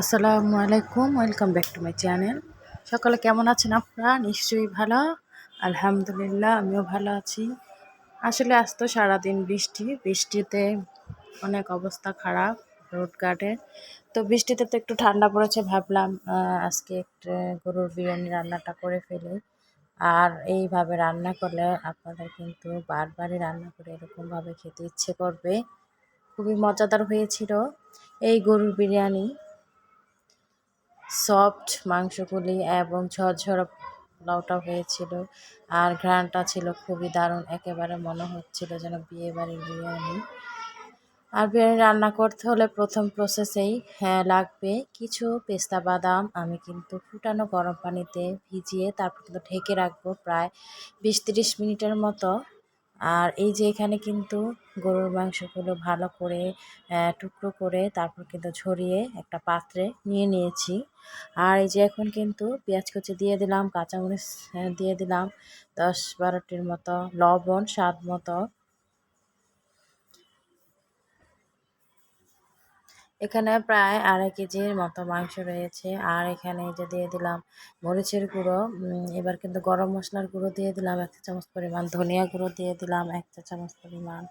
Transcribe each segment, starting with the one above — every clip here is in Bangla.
আসসালামু আলাইকুম, welcome back to my channel. সকালে কেমন আছেন আপনারা? নিশ্চয়ই ভালো। আলহামদুলিল্লাহ, আমিও ভালো আছি। আসলে আজ তো সারাদিন বৃষ্টি। বৃষ্টিতে অনেক অবস্থা খারাপ, রোড গার্ডে তো বৃষ্টিতে তো একটু ঠান্ডা পড়েছে ভাবলাম আজকে একটু গরুর বিরিয়ানি রান্নাটা করে ফেলি। আর এইভাবে রান্না করলে আপনাদের কিন্তু বারবারই রান্না করে এরকমভাবে খেতে ইচ্ছে করবে। খুবই মজাদার হয়েছিল এই গরুর বিরিয়ানি। সফট মাংসগুলি এবং ঝরঝরা পোলাওটা হয়েছিল। আর ঘ্রাণটা ছিল খুবই দারুণ, একেবারে মনে হচ্ছিল যেন বিয়ে বাড়ির বিরিয়ানি। আর বিরিয়ানি রান্না করতে হলে প্রথম প্রসেসেই হ্যাঁ লাগবে কিছু পেস্তা বাদাম। আমি কিন্তু ফুটানো গরম পানিতে ভিজিয়ে তারপর কিন্তু ঢেকে রাখব প্রায় বিশ তিরিশ মিনিটের মতো। আর এই যে এখানে কিন্তু গরুর মাংসগুলো ভালো করে টুকরো করে তারপর কিন্তু ঝরিয়ে একটা পাত্রে নিয়ে নিয়েছি। আর এই যে এখন কিন্তু পেঁয়াজ কুচি দিয়ে দিলাম, কাঁচামরিচ দিয়ে দিলাম, দশ বারোটির মতো, লবণ, স্বাদ মতো। এখানে প্রায় আড়াই কেজির মতো মাংস রয়েছে। আর এখানে যে দিয়ে দিলাম মরিচের গুঁড়ো এবার কিন্তু গরম মশলার গুঁড়ো দিয়ে দিলাম, এক চা চামচ পরিমাণ ধনিয়া গুঁড়ো দিয়ে দিলাম, এক চা চামচ পরিমাণ।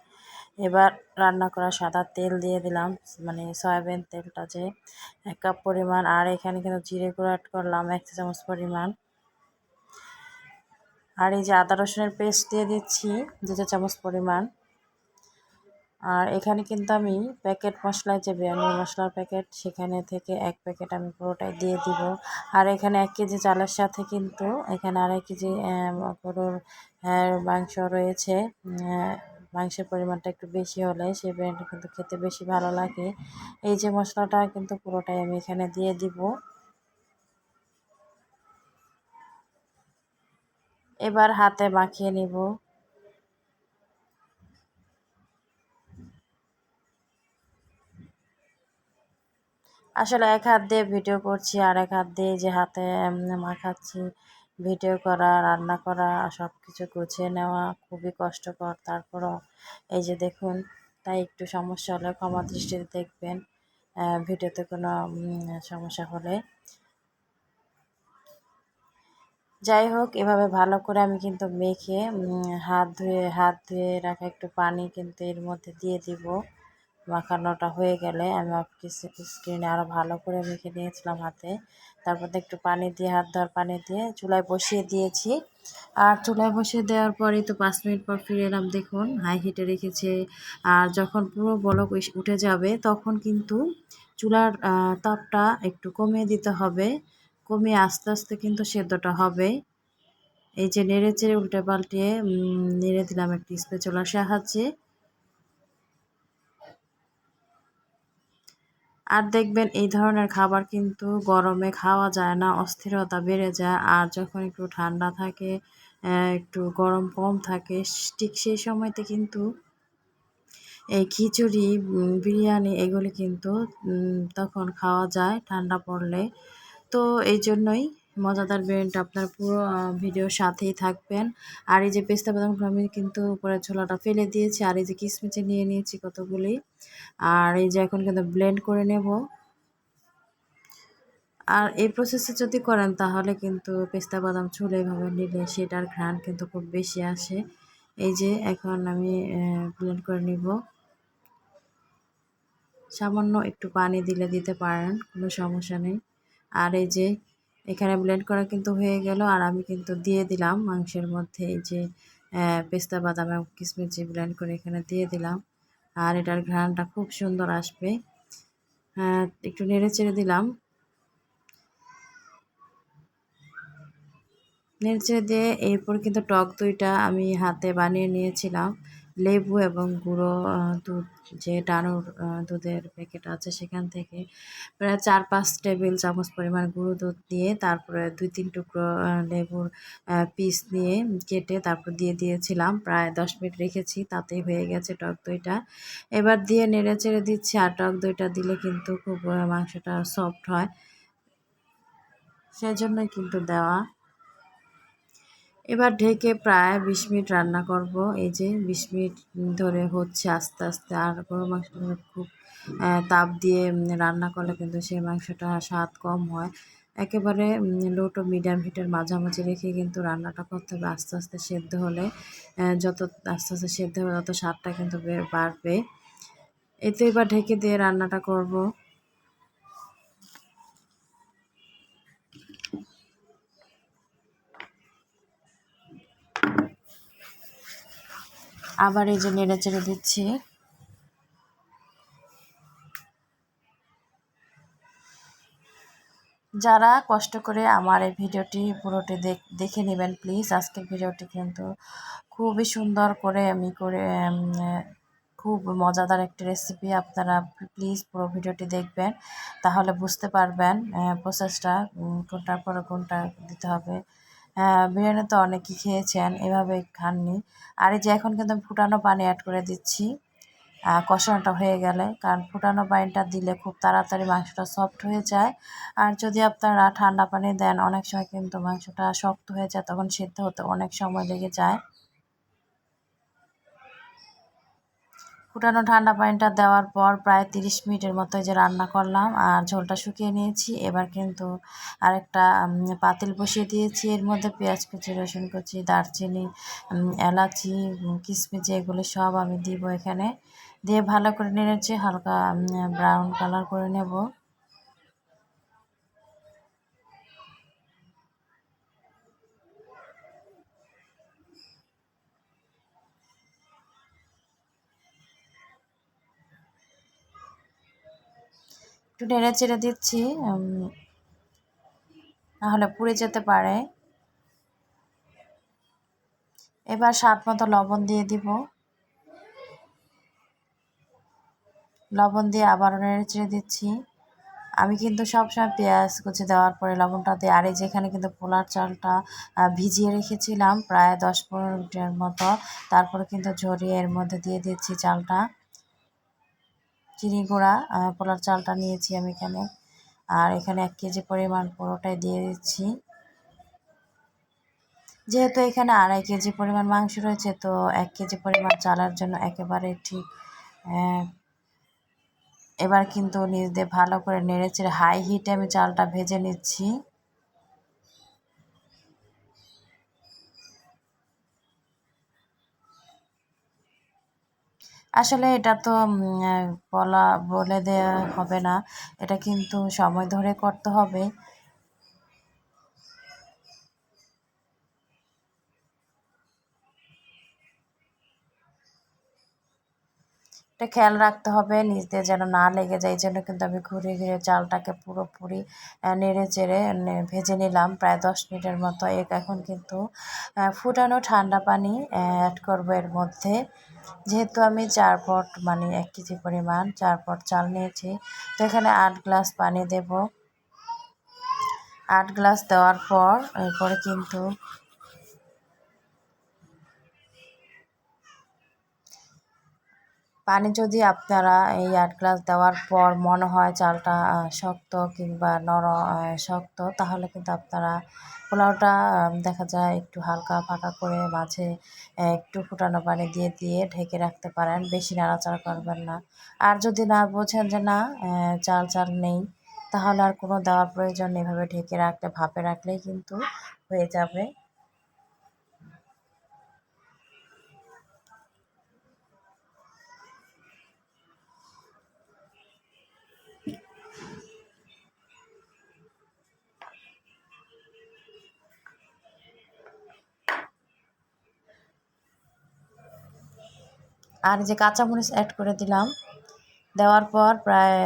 এবার রান্না করা সাদা তেল দিয়ে দিলাম মানে সয়াবিন তেলটা যে এক কাপ পরিমাণ। আর এখানে কিন্তু জিরে গুঁড়ো অ্যাড করলাম, এক চা চামচ পরিমাণ। আর এই যে আদা রসুনের পেস্ট দিয়ে দিচ্ছি, দু চা চামচ পরিমাণ। আর এখানে কিন্তু আমি প্যাকেট মশলা যে বিরিয়ানি মশলার প্যাকেট সেখানে থেকে এক প্যাকেট আমি পুরোটাই দিয়ে দিব। আর এখানে এক কেজি চালের সাথে কিন্তু এখানে আড়াই কেজি গরুর মাংস রয়েছে। মাংসের পরিমাণটা একটু বেশি হলে সেই বিরিয়ানিটা কিন্তু খেতে বেশি ভালো লাগে। এই যে মশলাটা কিন্তু পুরোটাই আমি এখানে দিয়ে দিব। এবার হাতে মাখিয়ে নিব। আসলে এক হাত দিয়ে ভিডিও করছি আর এক হাত দিয়ে যে হাতে মাখাচ্ছি, ভিডিও করা, রান্না করা সব কিছু গুছিয়ে নেওয়া খুবই কষ্টকর। তারপরও এই যে দেখুন, তাই একটু সমস্যা হলে ক্ষমা দৃষ্টিতে দেখবেন ভিডিওতে কোনো সমস্যা হলে। যাই হোক, এভাবে ভালো করে আমি কিন্তু মেখে হাত ধুয়ে হাত ধুয়ে রাখা একটু পানি কিন্তু এর মধ্যে দিয়ে দিব। মাখানোটা হয়ে গেলে আমি স্ক্রিনে আরও ভালো করে মেখে নিয়েছিলাম হাতে। তারপর একটু পানি দিয়ে, হাত ধোয়ার পানি দিয়ে চুলায় বসিয়ে দিয়েছি। আর চুলায় বসিয়ে দেওয়ার পরেই তো পাঁচ মিনিট পর ফিরে এলাম, দেখুন হাই হিটে রেখেছে। আর যখন পুরো বলক উঠে যাবে, তখন কিন্তু চুলার তাপটা একটু কমিয়ে দিতে হবে। কমিয়ে আস্তে আস্তে কিন্তু সেদ্ধটা হবে। এই যে নেড়ে চেড়ে উল্টে পাল্টিয়ে নেড়ে দিলাম একটি চুলার সাহায্যে। আর দেখবেন এই ধরনের খাবার কিন্তু গরমে খাওয়া যায় না, অস্থিরতা বেড়ে যায়। আর যখন একটু ঠান্ডা থাকে একটু গরম কম থাকে, ঠিক সেই সময়তে কিন্তু এই খিচুড়ি বিরিয়ানি এগুলি কিন্তু তখন খাওয়া যায় ঠান্ডা পড়লে। তো এই জন্যই মজাদার বিরিয়ানিটা আপনার পুরো ভিডিওর সাথেই থাকবেন। আর এই যে পেস্তা বাদামগুলো আমি কিন্তু উপরের ছোলাটা ফেলে দিয়েছি, আর এই যে কিসমিচে নিয়ে নিয়েছি কতগুলি। আর এই যে এখন কিন্তু ব্লেন্ড করে নেব। আর এই প্রসেসে যদি করেন, তাহলে কিন্তু পেস্তা বাদাম ছুলে এভাবে নিলে সেটার ঘ্রাণ কিন্তু খুব বেশি আসে। এই যে এখন আমি ব্লেন্ড করে নিব। সামান্য একটু পানি দিলে দিতে পারেন, কোনো সমস্যা নেই। আর এই যে এখানে ব্লেন্ড করা কিন্তু হয়ে গেল। আর আমি কিন্তু দিয়ে দিলাম মাংসের মধ্যে এই যে পেস্তা, বাদাম এবং কিসমিস ব্লেন্ড করে এখানে দিয়ে দিলাম। আর এটার ঘ্রাণটা খুব সুন্দর আসবে। একটু নেড়ে চেড়ে দিলাম। নেড়ে চেড়ে দিয়ে এরপর কিন্তু টক দইটা আমি হাতে বানিয়ে নিয়েছিলাম। লেবু এবং গুঁড়ো দুধ, যে ডানোর দুধের প্যাকেট আছে সেখান থেকে প্রায় চার পাঁচ টেবিল চামচ পরিমাণ গুঁড়ো দুধ দিয়ে তারপরে দুই তিন টুকরো লেবুর পিস নিয়ে কেটে তারপর দিয়ে দিয়েছিলাম। প্রায় দশ মিনিট রেখেছি, তাতেই হয়ে গেছে টক দইটা। এবার দিয়ে নেড়ে চেড়ে দিচ্ছি আর টক দইটা দিলে কিন্তু খুব মাংসটা সফট হয়। সেই জন্যই কিন্তু দেওয়া। এবার ঢেকে প্রায় বিশ মিনিট রান্না করব। এই যে বিশ মিনিট ধরে হচ্ছে আস্তে আস্তে। আর গরু মাংসগুলো খুব তাপ দিয়ে রান্না করলে কিন্তু সেই মাংসটা স্বাদ কম হয়। একেবারে লো টু মিডিয়াম হিটের মাঝামাঝি রেখে কিন্তু রান্নাটা করতে হবে আস্তে আস্তে সেদ্ধ হলে। যত আস্তে আস্তে সেদ্ধ হবে তত স্বাদটা কিন্তু বাড়বে। এতে এবার ঢেকে দিয়ে রান্নাটা করব। আবার এই যে নেড়ে চেড়ে দিচ্ছি। যারা কষ্ট করে আমার এই ভিডিওটি পুরোটি দেখ- নেবেন, প্লিজ আজকের ভিডিওটি কিন্তু খুবই সুন্দর করে আমি করে খুব মজাদার একটি রেসিপি আপনারা প্লিজ পুরো ভিডিওটি দেখবেন, তাহলে বুঝতে পারবেন প্রসেসটা কোনটার পরে কোনটা দিতে হবে। বিরিয়ানি তো অনেকেই খেয়েছেন, এভাবে খাননি। আর এই যে এখন কিন্তু আমি ফুটানো পানি অ্যাড করে দিচ্ছি। কষানোটা হয়ে গেলে, কারণ ফুটানো পানিটা দিলে খুব তাড়াতাড়ি মাংসটা সফট হয়ে যায়। আর যদি আপনারা ঠান্ডা পানি দেন, অনেক সময় কিন্তু মাংসটা শক্ত হয়ে যায়, তখন সেদ্ধ হতে অনেক সময় লেগে যায়। ফুটানো ঠান্ডা পানিটা দেওয়ার পর প্রায় তিরিশ মিনিটের মতো যে রান্না করলাম আর ঝোলটা শুকিয়ে নিয়েছি। এবার কিন্তু আরেকটা পাতিল বসিয়ে দিয়েছি। এর মধ্যে পেঁয়াজ কুচি, রসুন কুচি, দারচিনি এলাচি কিশমিচি এগুলো সব আমি দিব এখানে। দিয়ে ভালো করে নিয়েছি হালকা ব্রাউন কালার করে নেব। একটু নেড়ে চেড়ে দিচ্ছি নাহলে পুড়ে যেতে পারে। এবার স্বাদ মতো লবণ দিয়ে দিব। লবণ দিয়ে আবারও নেড়ে চেড়ে দিচ্ছি। আমি কিন্তু সবসময় পেঁয়াজ কুচি দেওয়ার পরে লবণটা দিই আর এই যেখানে কিন্তু পোলার চালটা ভিজিয়ে রেখেছিলাম, প্রায় দশ পনেরো মিনিটের মতো। তারপরে কিন্তু ঝরিয়ে এর মধ্যে দিয়ে দিচ্ছি চালটা। চিনি গুঁড়া পোলার চালটা নিয়েছি আমি এখানে। আর এখানে এক কেজি পরিমাণ পুরোটাই দিয়ে দিচ্ছি। যেহেতু এখানে আড়াই কেজি পরিমাণ মাংস রয়েছে, তো এক কেজি পরিমাণ চালের জন্য একেবারে ঠিক এবার কিন্তু নিচ দিয়ে ভালো করে নেড়েচেড়ে হাই হিটে আমি চালটা ভেজে নিচ্ছি। আসলে এটা তো বলা, বলে দেওয়া হবে না। এটা কিন্তু সময় ধরে করতে হবে। এটা খেয়াল রাখতে হবে দিয়ে যেন না লেগে যায়, এই জন্য কিন্তু আমি ঘুরে ঘুরে চালটাকে পুরোপুরি নেড়ে চেড়ে ভেজে নিলাম। প্রায় দশ মিনিটের মতো। এক এখন কিন্তু ফুটানো ঠান্ডা পানি অ্যাড করব এর মধ্যে। যেহেতু আমি চার পট মানে এক কেজি পরিমাণ চার পট চাল নিয়েছি, তো এখানে আট গ্লাস পানি দেব। আট গ্লাস দেওয়ার পর, এরপরে কিন্তু পানি যদি আপনারা এই আট গ্লাস দেওয়ার পর মনে হয় চালটা শক্ত কিংবা আহ, শক্ত তাহলে কিন্তু আপনারা পোলাওটা দেখা যায় একটু হালকা ফাঁকা করে মাঝে একটু ফুটানো পানি দিয়ে দিয়ে ঢেকে রাখতে পারেন। বেশি নাড়াচাড়া করবেন না। আর যদি না বোঝেন যে না চাল চাল নেই তাহলে আর কোনো দেওয়ার প্রয়োজন এভাবে ঢেকে রাখলে ভাপে রাখলেই কিন্তু হয়ে যাবে। আর যে কাঁচামরিচ অ্যাড করে দিলাম। দেওয়ার পর প্রায়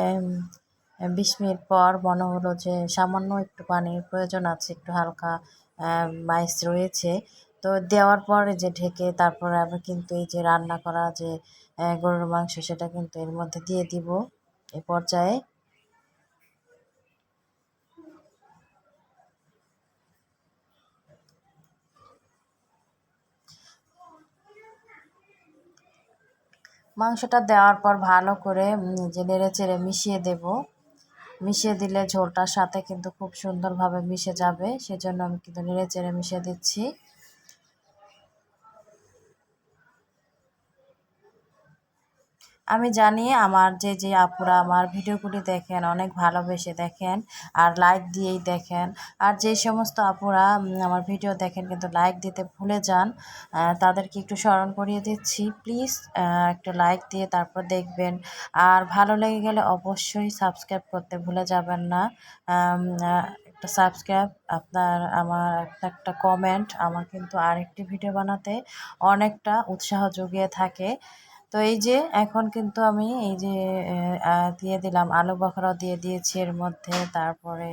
বিশ মিনিট পর মনে হলো যে সামান্য একটু পানির প্রয়োজন আছে, একটু হালকা মাইস রয়েছে। তো দেওয়ার পর যে ঢেকে তারপরে আমি কিন্তু এই যে রান্না করা যে গরুর মাংস, সেটা কিন্তু এর মধ্যে দিয়ে দিব। এ পর্যায়ে মাংসটা দেওয়ার পর ভালো করে যে নেড়ে চেড়ে মিশিয়ে দেব। মিশিয়ে দিলে ঝোলটার সাথে কিন্তু খুব সুন্দরভাবে মিশে যাবে। সেজন্য আমি কিন্তু নেড়ে চেড়ে মিশিয়ে দিচ্ছি। আমি জানি আমার যে যে আপুরা আমার ভিডিওগুলি দেখেন, অনেক ভালোবেসে দেখেন আর লাইক দিয়েই দেখেন। আর যে সমস্ত আপুরা আমার ভিডিও দেখেন কিন্তু লাইক দিতে ভুলে যান তাদেরকে একটু স্মরণ করিয়ে দিচ্ছি। প্লিজ একটু লাইক দিয়ে তারপর দেখবেন। আর ভালো লেগে গেলে অবশ্যই সাবস্ক্রাইব করতে ভুলে যাবেন না। একটা সাবস্ক্রাইব আপনার, আমার একটা কমেন্ট আমার কিন্তু আরেকটি ভিডিও বানাতে অনেকটা উৎসাহ জুগিয়ে থাকে। তো এই যে এখন কিন্তু আমি এই যে দিয়ে দিলাম আলু বখরাও দিয়ে দিয়েছি এর মধ্যে। তারপরে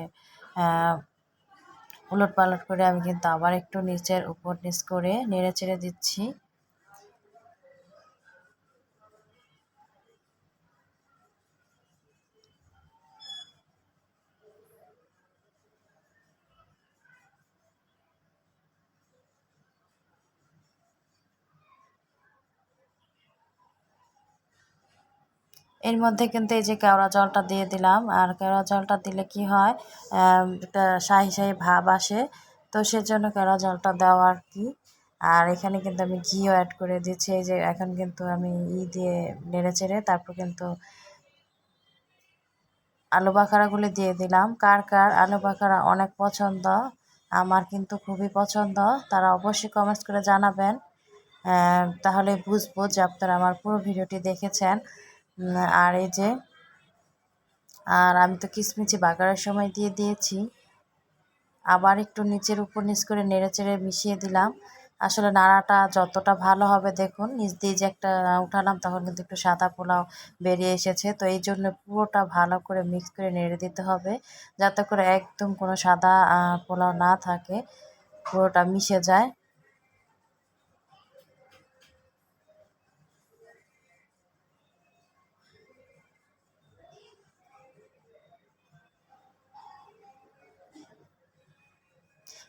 উলট পালট করে আমি কিন্তু আবার একটু নিচের উপর নিচ করে নেড়ে চেড়ে দিচ্ছি। এর মধ্যে কিন্তু এই যে কেওড়া জলটা দিয়ে দিলাম, আর কেওড়া জলটা দিলে কি হয় একটা শাহি শাহি ভাব আসে। তো সেজন্য কেওড়া জলটা দেওয়া আর কি। আর এখানে কিন্তু আমি ঘিও অ্যাড করে দিচ্ছি, এই যে এখন কিন্তু আমি ই দিয়ে নেড়ে চেড়ে তারপর কিন্তু আলু বাখারাগুলি দিয়ে দিলাম। কার কার আলু বাখারা অনেক পছন্দ, আমার কিন্তু খুবই পছন্দ, তারা অবশ্যই কমেন্টস করে জানাবেন। তাহলে বুঝব যে আপনারা আমার পুরো ভিডিওটি দেখেছেন। আর এই যে, আর আমি তো কিসমিচি বাগারের সময় দিয়ে দিয়েছি। আবার একটু নিচের উপর নিচ করে নেড়ে চেড়ে মিশিয়ে দিলাম। আসলে নাড়াটা যতটা ভালো হবে, দেখুন, নিচ দিয়ে যে একটা উঠালাম, তখন কিন্তু একটু সাদা পোলাও বেরিয়ে এসেছে। তো এই জন্য পুরোটা ভালো করে মিক্স করে নেড়ে দিতে হবে, যাতে করে একদম কোনো সাদা পোলাও না থাকে। পুরোটা মিশে যায়।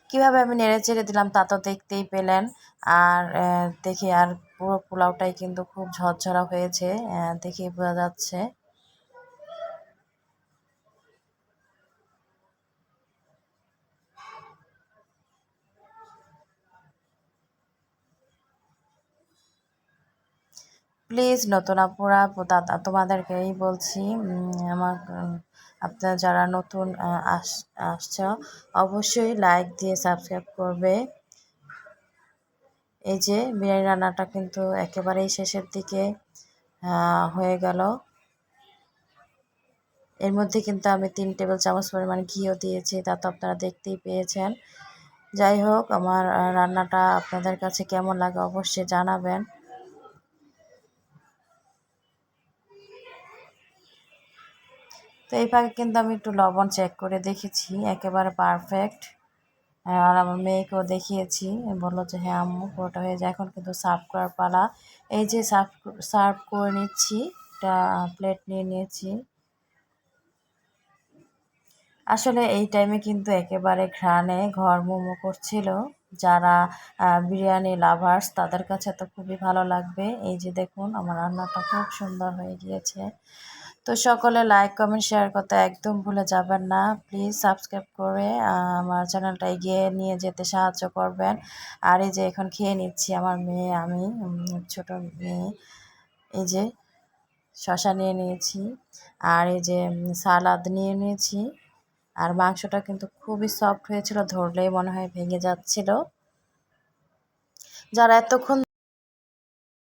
কীভাবে আমি নেড়ে চেড়ে দিলাম তা তো দেখতেই পেলেন। আর দেখি আর পুরো পোলাওটাই কিন্তু খুব ঝরঝরা হয়েছে দেখেই বোঝা যাচ্ছে। প্লিজ নতুন আপুরা তোমাদেরকেই বলছি আমার আপনারা যারা নতুন আসছ, অবশ্যই লাইক দিয়ে সাবস্ক্রাইব করবে। এই যে বিরিয়ানি রান্নাটা কিন্তু একেবারেই শেষের দিকে হয়ে গেল। এর মধ্যে কিন্তু আমি তিন টেবিল চামচ পরিমাণ ঘিও দিয়েছি, তা তো আপনারা দেখতেই পেয়েছেন। যাই হোক, আমার রান্নাটা আপনাদের কাছে কেমন লাগে অবশ্যই জানাবেন। তো এই ফাঁকে কিন্তু আমি একটু লবণ চেক করে দেখেছি, একেবারে পারফেক্ট আর আমার মেয়েকেও দেখিয়েছি বলল যে হ্যাঁ আম্মু, পুরোটা হয়ে যায়, এখন কিন্তু সার্ভ করার পালা। এই যে সার্ভ সার্ভ করে নিচ্ছি, একটা প্লেট নিয়ে নিয়েছি। আসলে এই টাইমে কিন্তু একেবারে ঘ্রাণে ঘর মোমো করছিল। যারা বিরিয়ানি লাভার্স তাদের কাছে তো খুবই ভালো লাগবে। এই যে দেখুন, আমার রান্নাটা খুব সুন্দর হয়ে গিয়েছে। তো সকলে লাইক কমেন্ট শেয়ার করতে একদম ভুলে যাবেন না। প্লিজ সাবস্ক্রাইব করে আমার চ্যানেলটা এগিয়ে নিয়ে যেতে সাহায্য করবেন। আর এই যে এখন খেয়ে নিচ্ছি আমার মেয়ে, আমি ছোট মেয়ে। এই যে শশা নিয়ে নিয়েছি, আর এই যে সালাদ নিয়ে নিয়েছি। আর মাংসটা কিন্তু খুবই সফট হয়েছিল, ধরলেই মনে হয় ভেঙে যাচ্ছিল। যারা এতক্ষণ